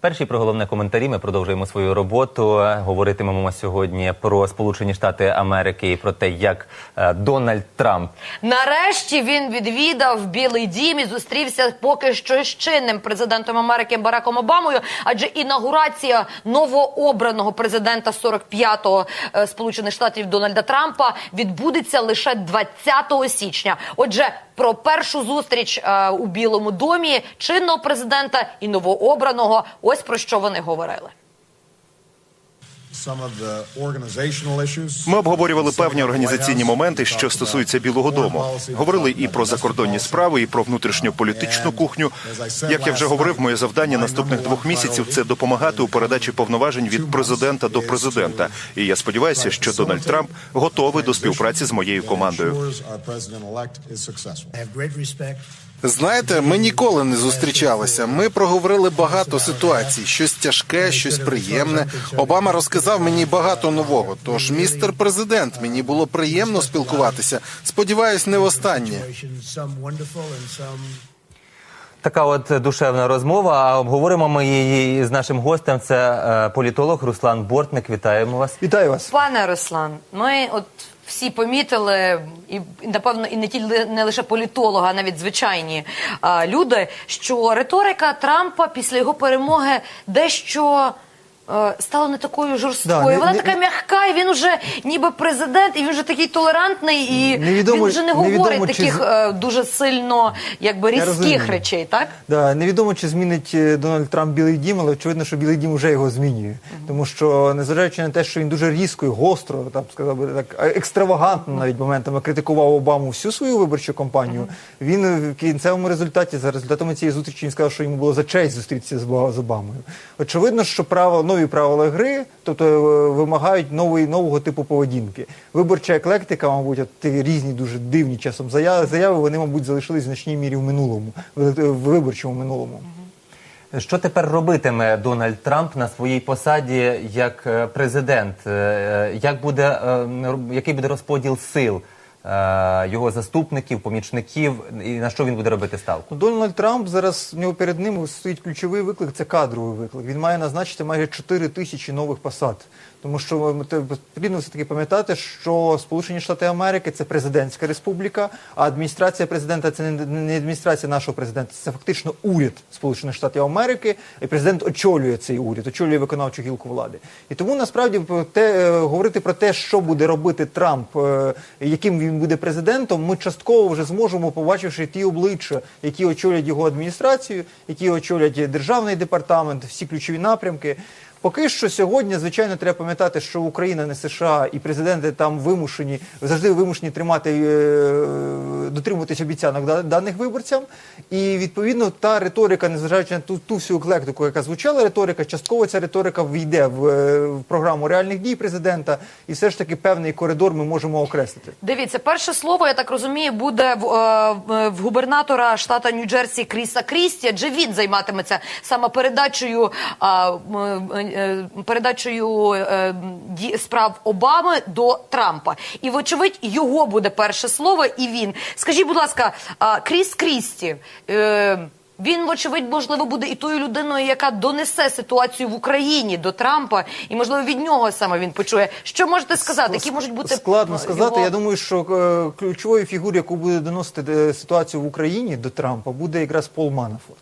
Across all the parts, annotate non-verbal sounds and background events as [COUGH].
Перші про головне коментарі. Ми продовжуємо свою роботу. Говоритимемо сьогодні про Сполучені Штати Америки і про те, як е, Дональд Трамп Нарешті він відвідав Білий Дім і зустрівся поки що з чинним президентом Америки Бараком Обамою. Адже інаугурація новообраного президента 45-го е, Сполучених Штатів Дональда Трампа відбудеться лише 20 січня. Отже, про першу зустріч е, у Білому домі чинного президента і новообраного. Ось про що вони говорили. Ми обговорювали певні організаційні моменти, що стосуються Білого Дому. Говорили і про закордонні справи, і про внутрішньополітичну кухню. Як я вже говорив, моє завдання наступних двох місяців це допомагати у передачі повноважень від президента до президента. І я сподіваюся, що Дональд Трамп готовий до співпраці з моєю командою. Знаєте, ми ніколи не зустрічалися. Ми проговорили багато ситуацій, щось тяжке, щось приємне. Обама розказав мені багато нового. Тож, містер президент, мені було приємно спілкуватися. Сподіваюсь, не востаннє. and some така от душевна розмова. А обговоримо ми її з нашим гостем. Це е, політолог Руслан Бортник. Вітаємо вас. Вітаю вас. Пане Руслан, ми от всі помітили, і напевно, і не тільки не лише політолога, а навіть звичайні а, люди, що риторика Трампа після його перемоги дещо. Е, Стала не такою жорсткою. Да, не- Вона не- така м'яка, і він уже ніби президент, і він вже такий толерантний, і Невідомо- він вже не говорить невідомо, чи таких з- е, дуже сильно якби різких розумію. речей, так? Да, невідомо, чи змінить е, Дональд Трамп Білий Дім, але очевидно, що Білий Дім вже його змінює. Тому що, незважаючи на те, що він дуже різко і гостро, так сказав би так, е, екстравагантно навіть моментами критикував Обаму всю свою виборчу кампанію, він в кінцевому результаті, за результатами цієї зустрічі, він сказав, що йому було за честь зустрітися з Ба- з Обамою. Очевидно, що правила, нові правила гри, тобто е, вимагають нової, нового типу поведінки. Виборча еклектика, мабуть, от різні дуже дивні часом заяви, вони, мабуть, залишились в значній мірі в минулому, в в виборчому минулому. Що тепер робитиме Дональд Трамп на своїй посаді як е, президент? Е, е, Як буде е, який буде розподіл сил е, його заступників, помічників, і на що він буде робити ставку? Дональд Трамп зараз в нього перед ним стоїть ключовий виклик це кадровий виклик. Він має назначити майже 4 тисячі нових посад. Тому що е, потрібно все таки пам'ятати, що Сполучені Штати Америки це президентська республіка, а адміністрація президента це не, адміністрація нашого президента, це фактично уряд Сполучених Штатів Америки. І президент очолює цей уряд, очолює виконавчу гілку влади. І тому насправді про те, е, говорити про те, що буде робити Трамп, е, яким він буде президентом, ми частково вже зможемо, побачивши ті обличчя, які очолять його адміністрацію, які очолять державний департамент, всі ключові напрямки. Поки що сьогодні, звичайно, треба пам'ятати, що Україна не США і президенти там вимушені завжди вимушені тримати е, дотримуватись обіцянок да- даних виборцям. І відповідно та риторика, незважаючи на ту, ту всю еклектику, яка звучала риторика, частково ця риторика війде в, е, в програму реальних дій президента, і все ж таки певний коридор ми можемо окреслити. Дивіться, перше слово, я так розумію, буде в, е, в- губернатора штата Нью-Джерсі Кріса Крісті, адже він займатиметься саме передачею, передачею е, справ Обами до Трампа. І, вочевидь, його буде перше слово, і він. Скажіть, будь ласка, Кріс Крісті. Е, він, вочевидь, можливо, буде і тою людиною, яка донесе ситуацію в Україні до Трампа, і можливо від нього саме він почує. Що можете сказати? Які можуть бути складно е, сказати. його- Я думаю, що е, ключовою фігурою, яку буде доносити е, ситуацію в Україні до Трампа, буде якраз Пол Манафорт.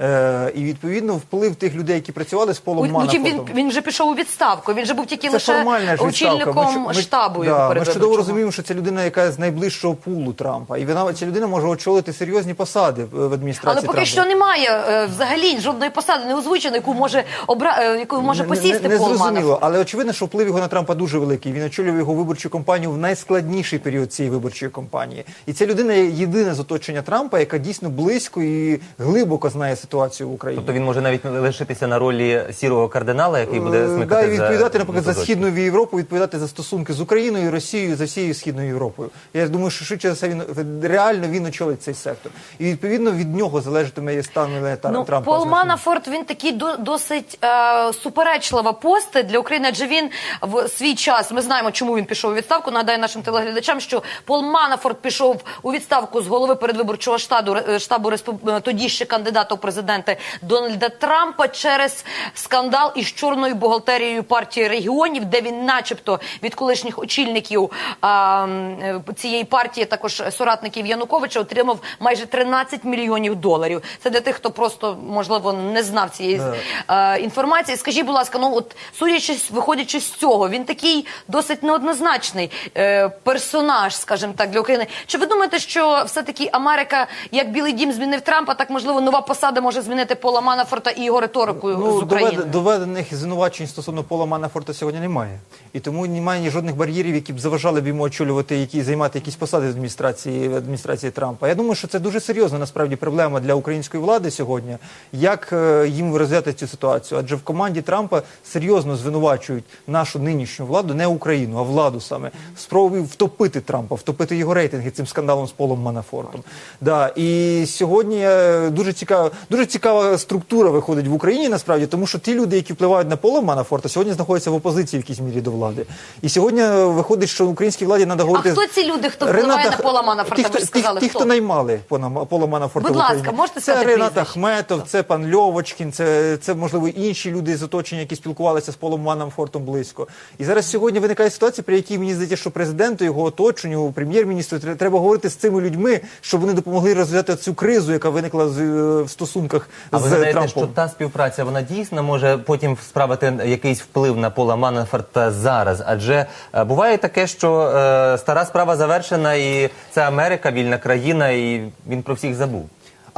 Е, і відповідно вплив тих людей, які працювали з Полом Ну, Манафортом. він, він вже пішов у відставку. Він же був тільки лише формальна ж відставка. очільником Ми ми- штабу. да, ми чудово передвиборчого. розуміємо, що це людина, яка з найближчого пулу Трампа, і вона ця людина може очолити серйозні посади в в адміністрації. Але поки Трампа. що немає е, взагалі жодної посади не озвучено, яку може обра... е, яку може Не- не- посісти не, Пол зрозуміло, але очевидно, що вплив його на Трампа дуже великий. Він очолював його виборчу кампанію в найскладніший період цієї виборчої кампанії. І ця людина є єдина з оточення Трампа, яка дійсно близько і глибоко знає ситуацію в Україні. Тобто він може навіть лишитися на ролі сірого кардинала, який буде Е, да, смикати і відповідати, наприклад, за східну Європу, відповідати за стосунки з Україною, Росією, за всією східною Європою. Я думаю, що швидше за все він реально він очолить цей сектор. І відповідно від нього залежатиме стан Та- Ну, Трампа. Пол. Манафорт він такий до, досить е, суперечлива пост для України, адже він в свій час. Ми знаємо, чому він пішов у відставку. Нагадаю нашим телеглядачам, що Пол Манафорт пішов у відставку з голови передвиборчого штабу е, штабу респуб... е, тоді ще кандидата кандидата у президенти Дональда Трампа через скандал із чорною бухгалтерією партії регіонів, де він, начебто, від колишніх очільників а, е, цієї партії, також соратників Януковича, отримав майже 13 мільйонів доларів. Це для тих, хто просто можливо не знав цієї е, інформації. Скажіть, будь ласка, ну от судячи, виходячи з цього, він такий досить неоднозначний е, персонаж, скажімо так, для України. Чи ви думаєте, що все-таки Америка, як Білий Дім змінив Трампа, так можливо нова посада може змінити Пола Манафорта і його риторику Ну, з України? довед- доведених звинувачень стосовно Пола Манафорта сьогодні немає. І тому немає ні жодних бар'єрів, які б заважали б йому очолювати, які займати якісь посади в адміністрації, в адміністрації Трампа. Я думаю, що це дуже серйозна насправді проблема для української влади сьогодні. Як е, їм розв'язати цю ситуацію? Адже в команді Трампа серйозно звинувачують нашу нинішню владу, не Україну, а владу саме спробують втопити Трампа, втопити його рейтинги цим скандалом з Полом Манафортом. Да, і сьогодні е, дуже цікава, дуже цікава структура виходить в Україні насправді, тому що ті люди, які впливають на Пола Манафорта, сьогодні знаходяться в опозиції в якійсь мірі до влади. І сьогодні е, виходить, що українській владі треба А хто ці люди, хто впливає на Пола Манафорта? Ті, хто, ті, сказали, ті, хто? хто наймали Пола, Манафорта Будь в ласка, Україні. можете це сказати Ренат прізвище? Ахметов, це пан Льовочкін, це, це можливо інші люди з оточення, які спілкувалися з Полом Манафортом близько. І зараз сьогодні виникає ситуація, при якій мені здається, що президенту, його оточенню, прем'єр-міністру тре- треба говорити з цими людьми, щоб вони допомогли розв'язати цю кризу, яка виникла з, е, стосунках А ви з гадаєте, Трампом. що та співпраця вона дійсно може потім справити якийсь вплив на Пола Манафорта зараз? Адже е, буває таке, що е, стара справа завершена, і це Америка, вільна країна, і він про всіх забув.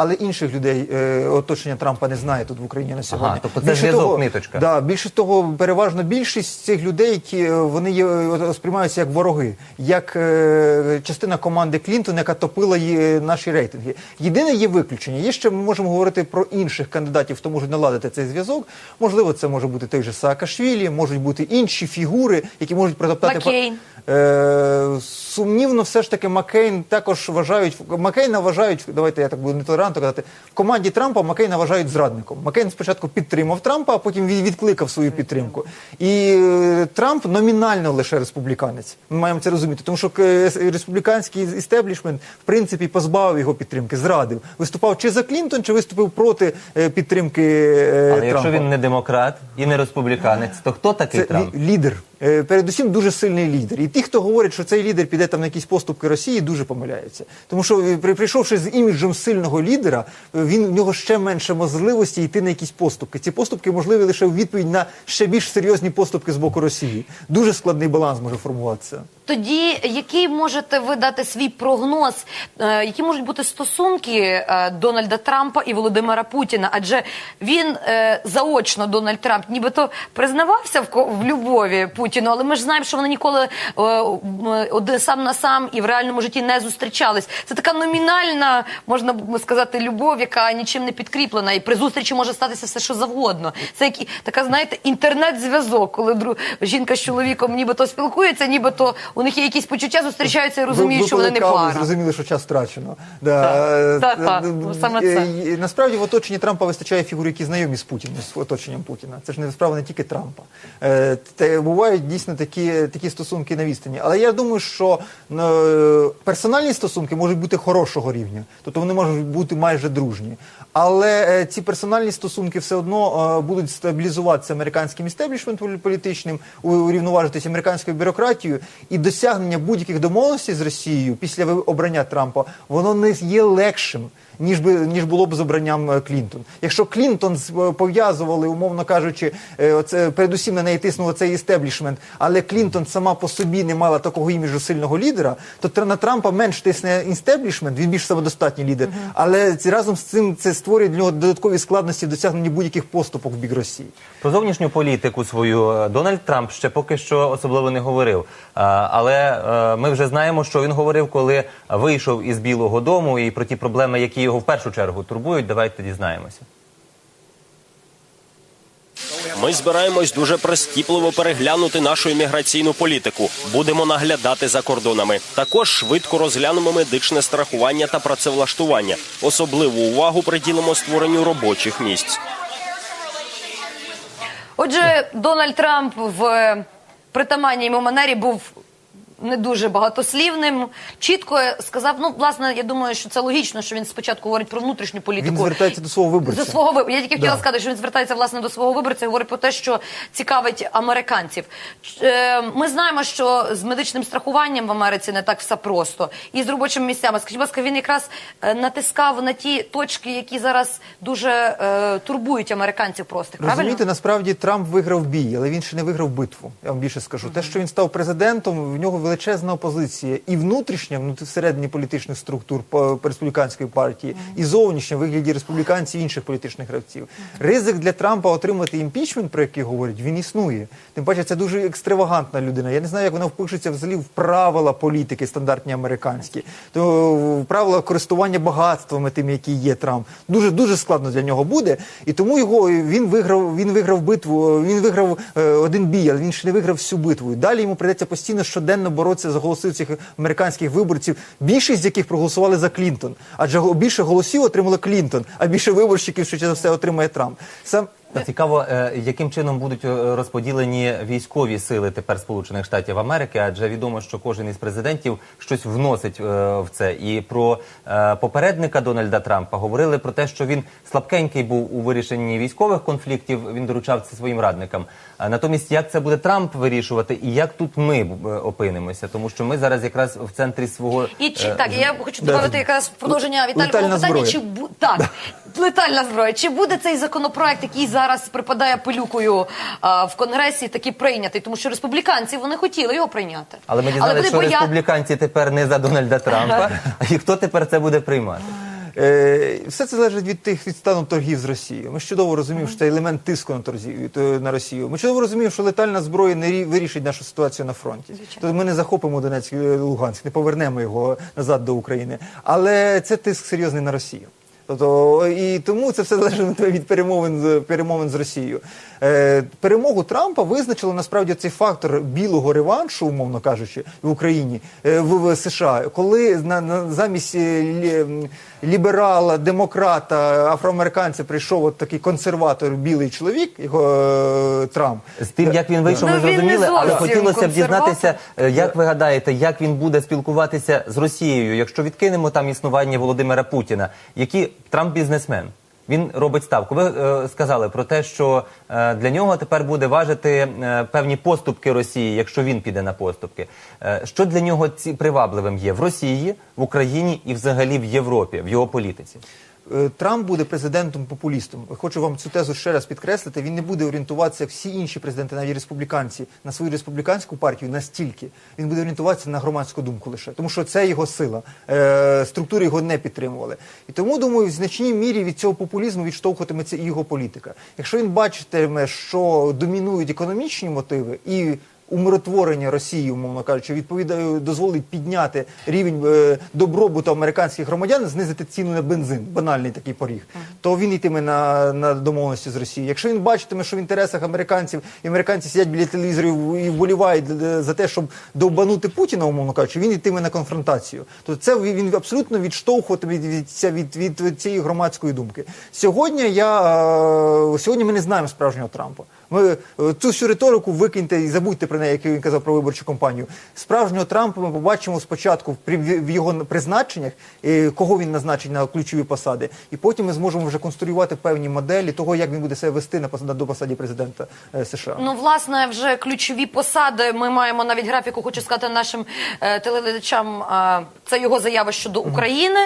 Але інших людей е, оточення Трампа не знає тут в Україні на сьогодні. тобто це зв'язок, того, ниточка. Да, більше того, переважно більшість цих людей, які е, вони є, е, сприймаються як вороги, як е, частина команди Клінтон, яка топила її, наші рейтинги. Єдине є виключення. Є ще ми можемо говорити про інших кандидатів, хто можуть наладити цей зв'язок. Можливо, це може бути той же Саакашвілі, можуть бути інші фігури, які можуть протоптати Маккейн. Е, сумнівно, все ж таки Маккейн також вважають Маккейна вважають, давайте я так буду нетолерантно казати. В команді Трампа Маккейна вважають зрадником. Маккейн спочатку підтримав Трампа, а потім відкликав свою підтримку. І е, Трамп номінально лише республіканець. Ми маємо це розуміти, тому що е, республіканський істеблішмент в принципі позбавив його підтримки, зрадив. Виступав чи за Клінтон, чи виступив проти е, підтримки Але Трампа. якщо він не демократ і не республіканець, то хто такий Це Трамп? лідер. Е, Передусім дуже сильний лідер. І ті, хто говорить, що цей лідер піде там на якісь поступки Росії, дуже помиляються. Тому що е, прийшовши з іміджем сильного лідера, е, він в нього ще менше можливості йти на якісь поступки. Ці поступки можливі лише у відповідь на ще більш серйозні поступки з боку Росії. Дуже складний баланс може формуватися. Тоді який можете ви дати свій прогноз, які можуть бути стосунки Дональда Трампа і Володимира Путіна? Адже він заочно Дональд Трамп, нібито признавався в, любові Путіну, але ми ж знаємо, що вони ніколи е, один сам на сам і в реальному житті не зустрічались. Це така номінальна, можна сказати, любов, яка нічим не підкріплена, і при зустрічі може статися все, що завгодно. Це як, така, знаєте, інтернет-зв'язок, коли дру... жінка з чоловіком нібито спілкується, нібито у них є якісь почуття, зустрічаються і розуміють, Ви- що вони не пара. Зрозуміли, що час втрачено. Да. Так, Е, так, е, ну, саме е, це. е, Насправді в оточенні Трампа вистачає фігур, які знайомі з Путіним, з оточенням Путіна. Це ж не справа не тільки Трампа. Е, Те, бувають дійсно такі, такі стосунки на відстані. Але я думаю, що е, персональні стосунки можуть бути хорошого рівня, тобто вони можуть бути майже дружні. Але е, ці персональні стосунки все одно е, будуть стабілізуватися американським істеблішментом політичним, урівноважитися американською бюрократією, і досягнення будь-яких домовленостей з Росією після обрання Трампа воно не є легшим. Ніж би ніж було б з обранням е, Клінтон. Якщо Клінтон з- е, пов'язували, умовно кажучи, е, оце передусім на неї тиснув цей істеблішмент, але Клінтон сама по собі не мала такого іміджу сильного лідера, то на Трампа менш тисне істеблішмент, він більш самодостатній лідер. Але разом з цим це створює для нього додаткові складності в досягненні будь-яких поступок в бік Росії. Про зовнішню політику свою Дональд Трамп ще поки що особливо не говорив. Але ми вже знаємо, що він говорив, коли вийшов із Білого Дому, і про ті проблеми, які його в першу чергу турбують. Давайте дізнаємося. Ми збираємось дуже прискіпливо переглянути нашу імміграційну політику. Будемо наглядати за кордонами. Також швидко розглянемо медичне страхування та працевлаштування. Особливу увагу приділимо створенню робочих місць. Отже, Дональд Трамп в притаманній йому манері був не дуже багатослівним. Чітко сказав, ну власне, я думаю, що це логічно, що він спочатку говорить про внутрішню політику. Він звертається до свого виборця. До свого виборця. Я тільки хотіла Да. сказати, що він звертається власне до свого виборця і говорить про те, що цікавить американців. Е, Ми знаємо, що з медичним страхуванням в Америці не так все просто. І з робочими місцями. Скажіть, будь ласка, він якраз е, натискав на ті точки, які зараз дуже е, турбують американців простих. Правильно? Розумієте, насправді Трамп виграв бій, але він ще не виграв битву. Я вам більше скажу. Те, що він став президентом, в нього величезна опозиція і внутрішня, внут- всередині політичних структур республіканської партії, і зовнішня в вигляді республіканців і інших політичних гравців. Ризик для Трампа отримати імпічмент, про який говорять, він існує. Тим паче, це дуже екстравагантна людина. Я не знаю, як вона впишеться взагалі в правила політики стандартні американські, то в правила користування багатствами, тим, які є Трамп, дуже дуже складно для нього буде. І тому його він виграв. Він виграв битву. Він виграв е, один бій, але він ще не виграв всю битву. І далі йому прийдеться постійно щоденно боротися за голоси цих американських виборців, більшість з яких проголосували за Клінтон. Адже більше голосів отримала Клінтон, а більше виборщиків, що за все отримає Трамп. Сам Цікаво, е, яким чином будуть е, розподілені військові сили тепер Сполучених Штатів Америки, адже відомо, що кожен із президентів щось вносить е, в це. І про попередника Дональда Трампа говорили про те, що він слабкенький був у вирішенні військових конфліктів. Він доручав це своїм радникам. А натомість, як це буде Трамп вирішувати, і як тут ми опинимося, тому що ми зараз якраз в центрі свого І чи так, я хочу додати якраз продовження Віталікового питання. зброя. Чи бу так летальна зброя? Чи буде цей законопроект, який зараз припадає пилюкою а, в конгресі, таки прийнятий? Тому що республіканці вони хотіли його прийняти, Але ми дізналися, що боя- республіканці тепер не за Дональда Трампа. [LAUGHS] І хто тепер це буде приймати? Е, все це залежить від тих від стану торгів з Росією. Ми ж чудово розуміємо, що це елемент тиску на торгів на Росію. Ми чудово розуміємо, що летальна зброя не рі- вирішить нашу ситуацію на фронті. Тобто ми не захопимо Донецьк Луганськ, не повернемо його назад до України. Але це тиск серйозний на Росію. Тобто, і тому це все залежить [LAUGHS] від перемовин з перемовин з Росією. Е, перемогу Трампа визначило насправді цей фактор білого реваншу, умовно кажучи, в Україні е, в, в США, коли на, на замість е, лі, ліберала, демократа, афроамериканця прийшов от такий консерватор, білий чоловік, його е, Трамп. З тим, як він вийшов, ми Ну, він зрозуміли, але хотілося б дізнатися, е, як ви гадаєте, як він буде спілкуватися з Росією, якщо відкинемо там існування Володимира Путіна, який Трамп бізнесмен. Він робить ставку. Ви е, сказали про те, що е, для нього тепер буде важити е, певні поступки Росії, якщо він піде на поступки. Е, що для нього ці привабливим є в Росії, в Україні і взагалі в Європі, в його політиці? Е, Трамп буде президентом-популістом. Хочу вам цю тезу ще раз підкреслити. Він не буде орієнтуватися, всі інші президенти, навіть республіканці, на свою республіканську партію настільки. Він буде орієнтуватися на громадську думку лише, тому що це його сила. Е, структури його не підтримували. І тому думаю, в значній мірі від цього популізму відштовхуватиметься і його політика. Якщо він бачитиме, що домінують економічні мотиви і умиротворення Росії, умовно кажучи, відповідає дозволить підняти рівень е, добробуту американських громадян, знизити ціну на бензин, банальний такий поріг, то він йтиме на, на домовленості з Росією. Якщо він бачитиме, що в інтересах американців і американці сидять біля телевізорів і вболівають за те, щоб довбанути Путіна, умовно кажучи, він йтиме на конфронтацію. То це він абсолютно відштовхуватиме від, від, від, від, від цієї громадської думки. Сьогодні я е, сьогодні ми не знаємо справжнього Трампа. Ми е, цю всю риторику викиньте і забудьте про неї, як він казав про виборчу кампанію. Справжнього Трампа ми побачимо спочатку в його призначеннях, е, кого він назначить на ключові посади, і потім ми зможемо вже конструювати певні моделі того, як він буде себе вести на посаді до посаді президента е, США. Ну, власне, вже ключові посади. Ми маємо навіть графіку. Хочу сказати нашим е, телеглядачам. Е, це його заява щодо України.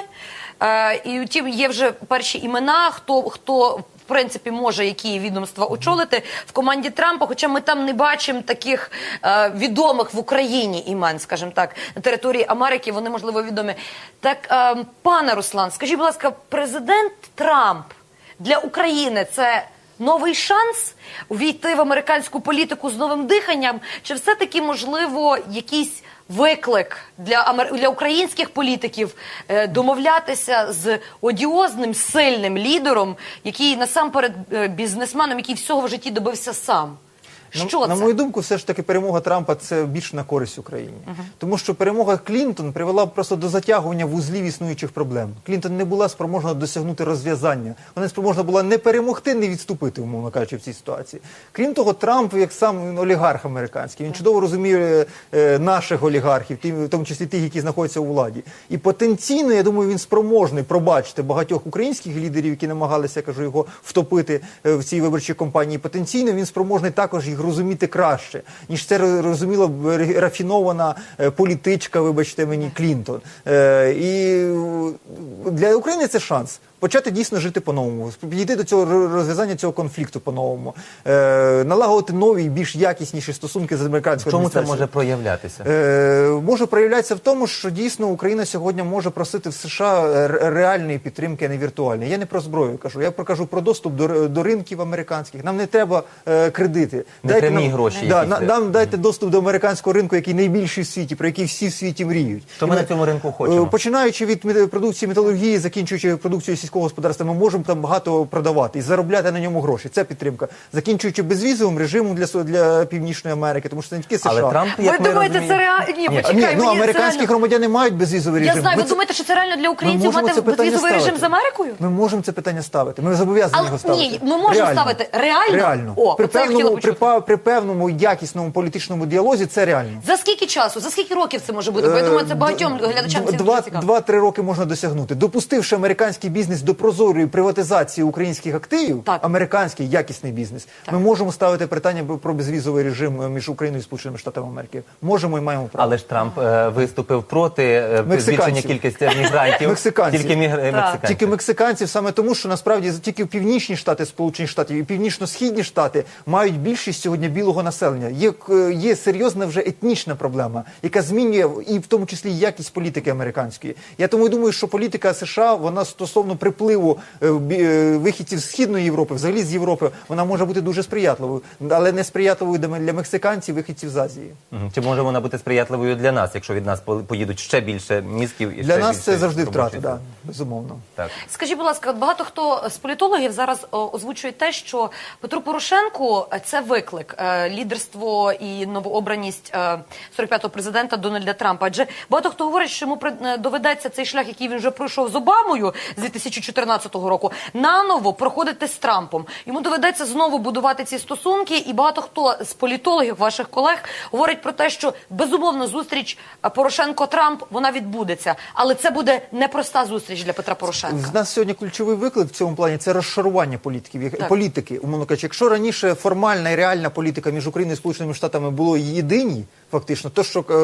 Е, і втім, є вже перші імена. Хто хто принципі може які відомства очолити в команді Трампа. Хоча ми там не бачимо таких е, відомих в Україні імен, скажімо так, на території Америки. Вони можливо відомі. Так, е, пане Руслан, скажіть, будь ласка, президент Трамп для України це новий шанс увійти в американську політику з новим диханням? Чи все-таки можливо якийсь виклик для амер... для українських політиків е, домовлятися з одіозним сильним лідером, який насамперед е, бізнесменом, який всього в житті добився сам? На, Що на це? мою думку, все ж таки перемога Трампа це більш на користь Україні, тому що перемога Клінтон привела просто до затягування вузлів існуючих проблем. Клінтон не була спроможна досягнути розв'язання. Вона спроможна була не перемогти, не відступити, умовно кажучи, в цій ситуації. Крім того, Трамп, як сам він олігарх американський, він чудово розуміє е, наших олігархів, ті- в тому числі тих, які знаходяться у владі. І потенційно, я думаю, він спроможний пробачити багатьох українських лідерів, які намагалися, я кажу, його втопити е, в цій виборчій кампанії. Потенційно він спроможний також їх розуміти краще, ніж це розуміла б рафінована е, політичка, вибачте мені, Клінтон. Е, І е, для України це шанс. Почати дійсно жити по-новому, підійти до цього розв'язання цього конфлікту по-новому, е, налагодити нові, більш якісніші стосунки з американською чому це може проявлятися? Е, може проявлятися в тому, що дійсно Україна сьогодні може просити в США реальної підтримки, а не віртуальної. Я не про зброю кажу, я про кажу про доступ до, до ринків американських. Нам не треба е, кредити. Не прямі гроші Да, якісь, на- де. нам дайте доступ до американського ринку, який найбільший в світі, про який всі в світі мріють. Що ми на цьому ринку хочемо? Е, Починаючи від продукції металургії, закінчуючи продукцією сільського господарства, ми можемо там багато продавати і заробляти на ньому гроші. Це підтримка. Закінчуючи безвізовим режимом для, со- для Північної Америки, тому що це не тільки США. Але Трамп, Ви як ми думаєте, це реально? Ні, Ні. почекай, Ні, ну американські реально- громадяни мають безвізовий Я знаю, ви це- думаєте, що це реально для українців мати безвізовий ставити. режим з Америкою? Ми можемо це питання ставити. Ми зобов'язані Але його ставити. ні, ми можемо Реально. ставити. Реально? Реально. О, при, певному, при, при певному якісному політичному діалозі це реально. За скільки часу? За скільки років це може бути? Бо я думаю, це багатьом глядачам це два-два-три роки можна досягнути. Допустивши американський бізнес до прозорої приватизації українських активів, Так. американський якісний бізнес, ми можемо ставити питання про безвізовий режим е, між Україною і Сполученими Штатами Америки. Можемо і маємо право. Але ж Трамп е, виступив проти е, збільшення кількості мігрантів. Мексиканців. Тільки мігр... мексиканців. Тільки мексиканців саме тому, що насправді тільки північні штати Сполучених Штатів і північно-східні штати мають більшість сьогодні білого населення. Є, є серйозна вже етнічна проблема, яка змінює і в тому числі якість політики американської. Я тому думаю, що політика США вона стосовно припливу е, бі- е, вихідців з східної Європи, взагалі з Європи, вона може бути дуже сприятливою, але не сприятливою для мексиканців, вихідців з Азії. Чи може вона бути сприятливою для нас, якщо від нас поїдуть ще більше мізків і Для ще нас більше це завжди втрата, да, безумовно. Так. Скажіть, будь ласка, багато хто з політологів зараз озвучує те, що Петру Порошенку е, це виклик лідерство і новообраність е, 45-го президента Дональда Трампа. Адже багато хто говорить, що йому при- доведеться цей шлях, який він вже пройшов з Обамою з 2014 року, наново проходити з Трампом. Йому доведеться знову будувати ці стосунки, і багато хто з політологів, ваших колег, говорить про те, що безумовно зустріч е, Порошенко-Трамп вона відбудеться, але це буде непроста зустріч для Петра Порошенка. В нас сьогодні ключовий виклик в цьому плані це розшарування політиків. Так. Політики, умовно кажучи, якщо раніше формальна і реальна політика між Україною і Сполученими Штатами було єдині, фактично, то що е,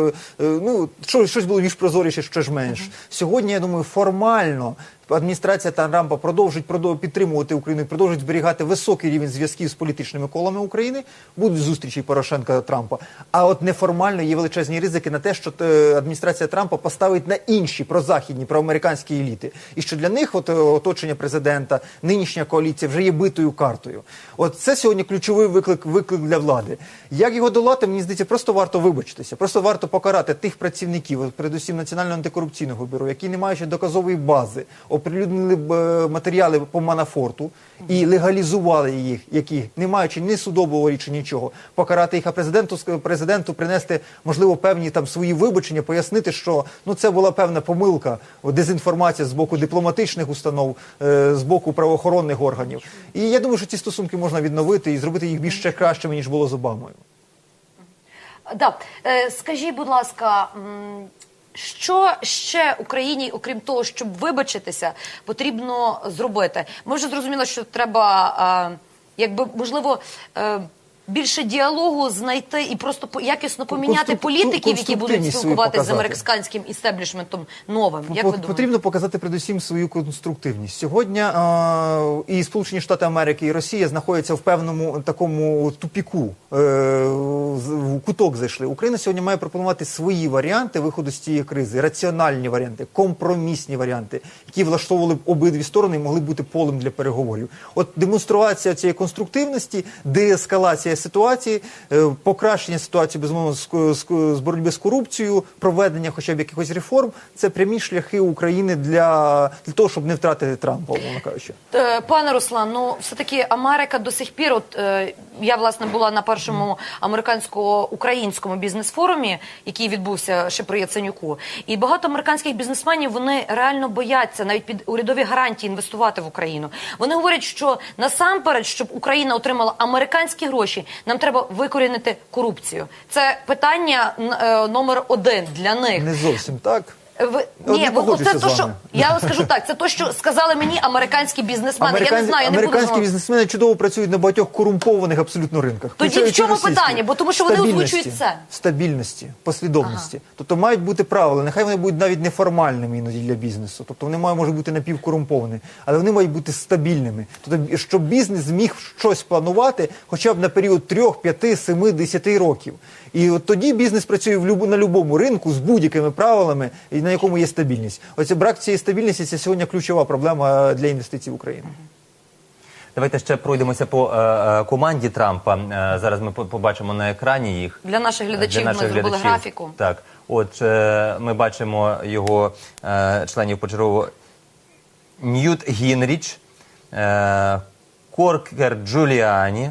е, ну що щось було більш прозоріше, що ж менш. Сьогодні я думаю, формально. Адміністрація Трампа продовжить продов- підтримувати Україну, продовжить зберігати високий рівень зв'язків з політичними колами України. Будуть зустрічі Порошенка та Трампа. А от неформально є величезні ризики на те, що е, адміністрація Трампа поставить на інші прозахідні, проамериканські еліти, і що для них от оточення президента, нинішня коаліція вже є битою картою. От це сьогодні ключовий виклик, виклик для влади. Як його долати, мені здається, просто варто вибачитися, просто варто покарати тих працівників, передусім національного антикорупційного бюро, які не маючи доказової бази, оприлюднили б, е, матеріали по манафорту і легалізували їх, які не маючи ні судового рішення, нічого, покарати їх, а президенту президенту принести можливо певні там свої вибачення, пояснити, що ну це була певна помилка, дезінформація з боку дипломатичних установ, е, з боку правоохоронних органів. І я думаю, що ці стосунки можна відновити і зробити їх більш ще кращими ніж було з Обамою. Да. Е, скажіть, будь ласка, що ще Україні, окрім того, щоб вибачитися, потрібно зробити? Ми вже зрозуміли, що треба, е, якби можливо. Більше діалогу знайти і просто якісно поміняти політиків, які будуть спілкуватися з американським істеблішментом новим. Як ви думаєте? Потрібно показати передусім свою конструктивність. Сьогодні і Сполучені Штати Америки, і Росія знаходяться в певному такому тупіку, е, в куток зайшли. Україна сьогодні має пропонувати свої варіанти виходу з цієї кризи, раціональні варіанти, компромісні варіанти, які влаштовували б обидві сторони і могли б бути полем для переговорів. От демонстрація цієї конструктивності, деескалація ситуації, е, покращення ситуації безумовно з, боротьби з корупцією, проведення хоча б якихось реформ це прямі шляхи України для, для того, щоб не втратити Трампа, умовно кажучи. Е, Пане Руслан, ну все-таки Америка до сих пір, от е, я власне була на першому американсько-українському бізнес-форумі, який відбувся ще при Яценюку, і багато американських бізнесменів вони реально бояться навіть під урядові гарантії інвестувати в Україну. Вони говорять, що насамперед, щоб Україна отримала американські гроші, нам треба викорінити корупцію. Це питання е, номер один для них. Не зовсім так. Ви ні, бо це то, що я вам скажу так. Це то, що сказали мені американські бізнесмени. Я не знаю, я не буду американські вам- бізнесмени чудово працюють на багатьох корумпованих абсолютно ринках. Тоді в чому російський. питання? Бо тому що вони озвучують це. Стабільності, послідовності. Тобто мають бути правила. Нехай вони будуть навіть неформальними іноді для бізнесу. Тобто вони мають можуть бути напівкорумповані, але вони мають бути стабільними. Тобто, щоб бізнес зміг щось планувати, хоча б на період 3, 5, 7, 10 років. І от тоді бізнес працює в любу, на будь-якому ринку з будь-якими правилами, і на якому є стабільність. Оце брак цієї стабільності це сьогодні ключова проблема для інвестицій в Україну. Давайте ще пройдемося по е, е, команді Трампа. Е, зараз ми побачимо на екрані їх. Для наших глядачів ми зробили графіку. Так, от е, ми бачимо його е, членів почергово Ньют Гінріч, е, Коркер Джуліані.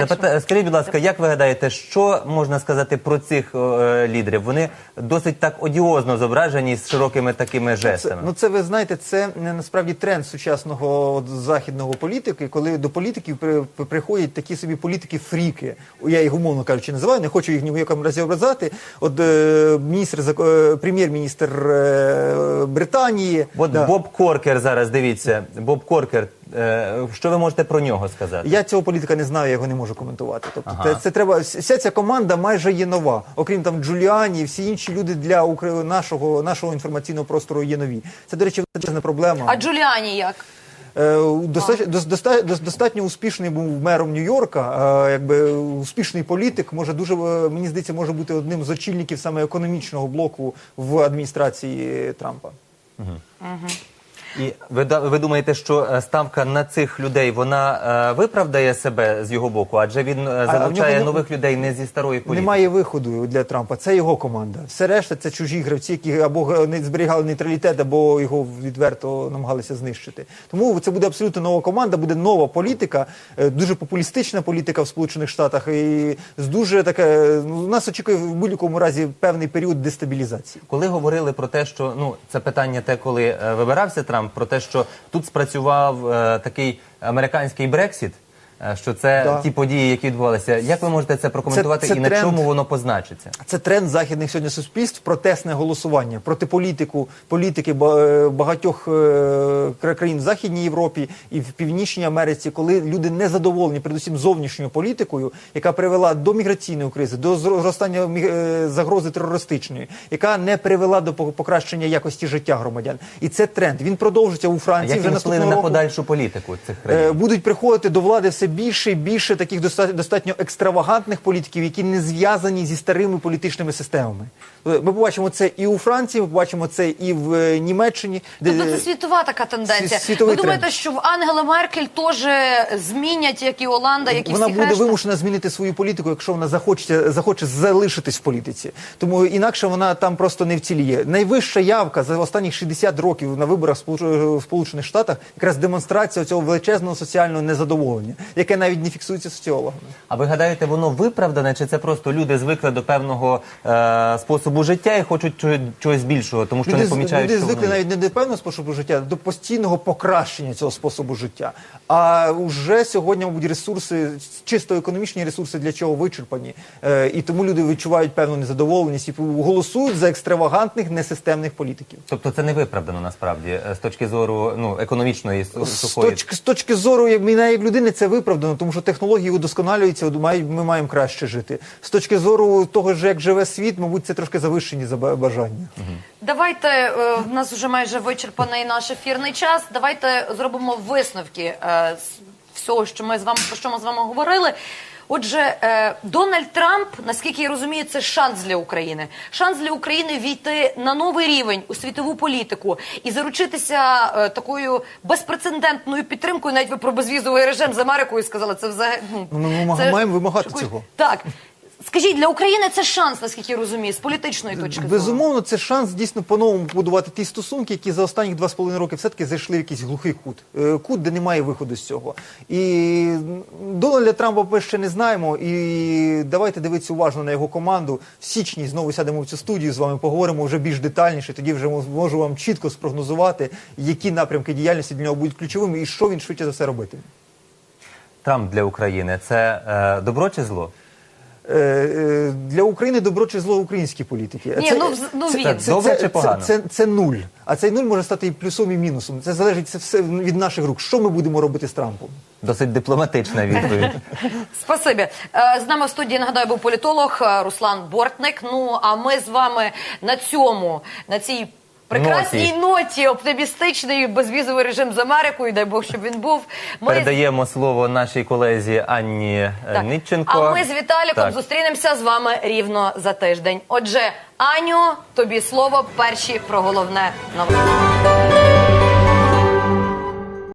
Запита... Скажіть, будь ласка, як ви гадаєте, що можна сказати про цих е, лідерів? Вони досить так одіозно зображені з широкими такими жестами. ну це ви знаєте, це не насправді тренд сучасного от, західного політики, коли до політиків при, при- приходять такі собі політики-фріки. Я їх умовно кажучи називаю, не хочу їх ні в якому разі образати. От е, міністр е, прем'єр-міністр е, Британії. От да. Боб Коркер зараз дивіться. Боб Коркер, що ви можете про нього сказати? Я цього політика не знаю, я його не можу коментувати. Тобто, це, це треба вся ця команда майже є нова. Окрім там Джуліані, всі інші люди для Укра... нашого нашого інформаційного простору є нові. Це, до речі, величезна проблема. А Джуліані як? Е, Достатньо, достатньо успішний був мером Нью-Йорка, е, якби успішний політик, може дуже е, мені здається, може бути одним з очільників саме економічного блоку в адміністрації Трампа. І ви, ви думаєте, що е, ставка на цих людей вона е, виправдає себе з його боку? Адже він е, залучає нього не- нових людей не зі старої політики. Немає виходу для Трампа. Це його команда. Все решта це чужі гравці, які або не зберігали нейтралітет, або його відверто намагалися знищити. Тому це буде абсолютно нова команда, буде нова політика, дуже популістична політика в Сполучених Штатах. І з дуже таке ну, нас очікує в будь-якому разі певний період дестабілізації. Коли говорили про те, що ну це питання, те, коли вибирався Трамп, про те, що тут спрацював е, такий американський Брексіт. Е, Що це Да. ті події, які відбувалися. Як ви можете це прокоментувати Це- це і на чому воно позначиться? Це тренд західних сьогодні суспільств, протестне голосування проти політику, політики е, багатьох е, країн в Західній Європі і в Північній Америці, коли люди не задоволені, передусім зовнішньою політикою, яка привела до міграційної кризи, до зростання загрози терористичної, яка не привела до по- покращення якості життя громадян. І це тренд. Він продовжиться у А Франції як вже наступного на подальшу політику цих країн? будуть приходити до влади все більше і більше таких доста- достатньо екстравагантних політиків, які не зв'язані зі старими політичними системами. Е, Ми побачимо це і у Франції, ми побачимо це і в е, Німеччині. Тобто це світова така тенденція. сві- світовий Ви думаєте, тренд. що в Ангела Меркель теж змінять, як і Оланда, як і вона всі буде решта? вимушена змінити свою політику, якщо вона захоче, захоче залишитись в політиці. Тому інакше вона там просто не вціліє. Найвища явка за останні 60 років на виборах в Сполучених Штатах якраз демонстрація цього величезного соціального незадоволення, яке навіть не фіксується соціологами. А ви гадаєте, воно виправдане, чи це просто люди звикли до певного е, способу життя і хочуть чого- чогось більшого, тому що люди, не помічають, люди що звикли воно навіть не до певного способу життя, до постійного покращення цього способу життя. А вже сьогодні, мабуть, ресурси, чисто економічні ресурси для чого вичерпані. Е, і тому люди відчувають певну незадоволеність і голосують за екстравагантних несистемних політиків. Тобто це не виправдано насправді е, з точки зору ну економічної су- З точки, з точки зору як як людини це виправдано, тому що технології удосконалюються, ми маємо краще жити. З точки зору того, як живе світ, мабуть, це трошки завищені за бажання. Давайте е, в нас вже майже вичерпаний наш ефірний час. Давайте зробимо висновки е, з всього, що ми з вами про що ми з вами говорили. Отже, е, Дональд Трамп, наскільки я розумію, це шанс для України. Шанс для України війти на новий рівень у світову політику і заручитися е, такою безпрецедентною підтримкою. Навіть ви про безвізовий режим з Америкою сказали. Це взагалі ну, ми маємо вимагати цього. Так. Скажіть, для України це шанс, наскільки я розумію, з політичної точки зору. Безумовно, це шанс дійсно по-новому побудувати ті стосунки, які за останні два з половиною роки все-таки зайшли в якийсь глухий кут. Е, Кут, де немає виходу з цього. І Дональда Трампа ми ще не знаємо. І давайте дивитися уважно на його команду. В січні знову сядемо в цю студію з вами, поговоримо вже більш детальніше. Тоді вже можу вам чітко спрогнозувати, які напрямки діяльності для нього будуть ключовими і що він швидше за все робитиме. Трамп для України це е, добро чи зло? Е, е, Для України добро чи зло українські політики. Ні, ну, вз- ну, він. Так, добре чи погано? Це, це, це нуль. А цей нуль може стати і плюсом, і мінусом. Це залежить це все від наших рук. Що ми будемо робити з Трампом? Досить дипломатична відповідь. [LAUGHS] Спасибі. Е, З нами в студії нагадаю був політолог Руслан Бортник. Ну а ми з вами на цьому, на цій. Прекрасній ноті, оптимістичний безвізовий режим з Америкою, дай Бог, щоб він був. Ми Передаємо слово нашій колезі Анні е, Так. Нітченко. А ми з Віталіком Так. зустрінемося з вами рівно за тиждень. Отже, Аню, тобі слово перші про головне новини.